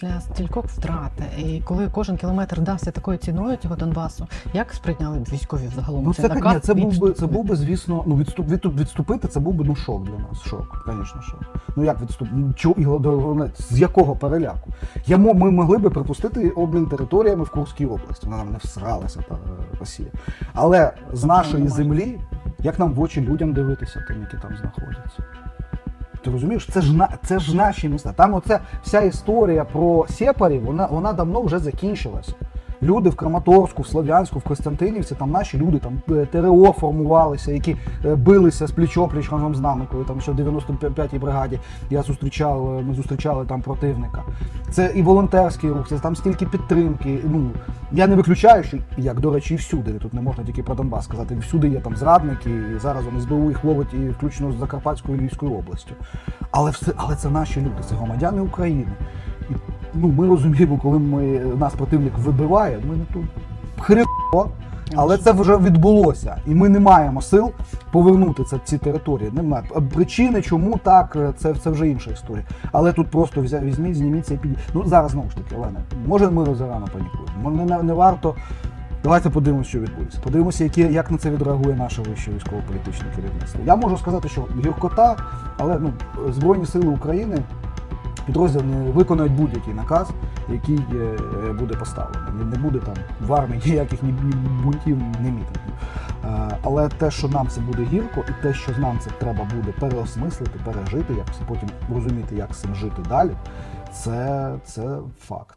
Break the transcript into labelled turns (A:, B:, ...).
A: після стількох втрат, і коли кожен кілометр дався такою ціною цього Донбасу, як сприйняли б військові взагалом
B: Ну,
A: цей
B: це,
A: наказ
B: ні, це був би, це був би, звісно, ну відступ, відступ, відступити, це був би ну шок для нас. Шок, звісно, шок. Ну як відступ? Ну, чо, і головне, з якого переляку? Я, ми могли би припустити обмін територіями в Курській області. Вона нам не всралася та Росія. Але з нашої землі, як нам в очі людям дивитися, тим, які там знаходяться? Ти розумієш, це ж на це ж наші міста. Там оця вся історія про сепарів, вона, вона давно вже закінчилась. Люди в Краматорську, в Слов'янську, в Костянтинівці, там наші люди, там е, ТРО формувалися, які е, билися з пліч-опліч разом з нами, коли там ще в 95-й бригаді я зустрічав, е, ми зустрічали там противника. Це і волонтерський рух, це там стільки підтримки. Ну я не виключаю, що як до речі, і всюди тут не можна тільки про Донбас сказати. Всюди є там зрадники, і зараз вони СБУ їх ловить і включно з Закарпатською Львівською областю. Але все, але це наші люди, це громадяни України. І, ну, ми розуміємо, коли ми, нас противник вибиває, ми не тут хреново, але це вже відбулося. І ми не маємо сил повернути це, ці території. Немає. Причини, чому так, це, це вже інша історія. Але тут просто візьміть, зніміться і підіть. Ну зараз знову ж таки, Олена, може ми зарано панікуємо. Мо- Не, не варто. Давайте подивимося, що відбудеться. Подивимося, які, як на це відреагує наше вище військово-політичне керівництво. Я можу сказати, що гіркота, але ну, Збройні Сили України підрозділ не виконають будь-який наказ, який е, буде поставлений. Не- буде там в армії ніяких ні, ні бунтів, ні мітингів. Е, Але те, що нам це буде гірко, і те, що нам це треба буде переосмислити, пережити, якось потім розуміти, як з цим жити далі, це, це факт.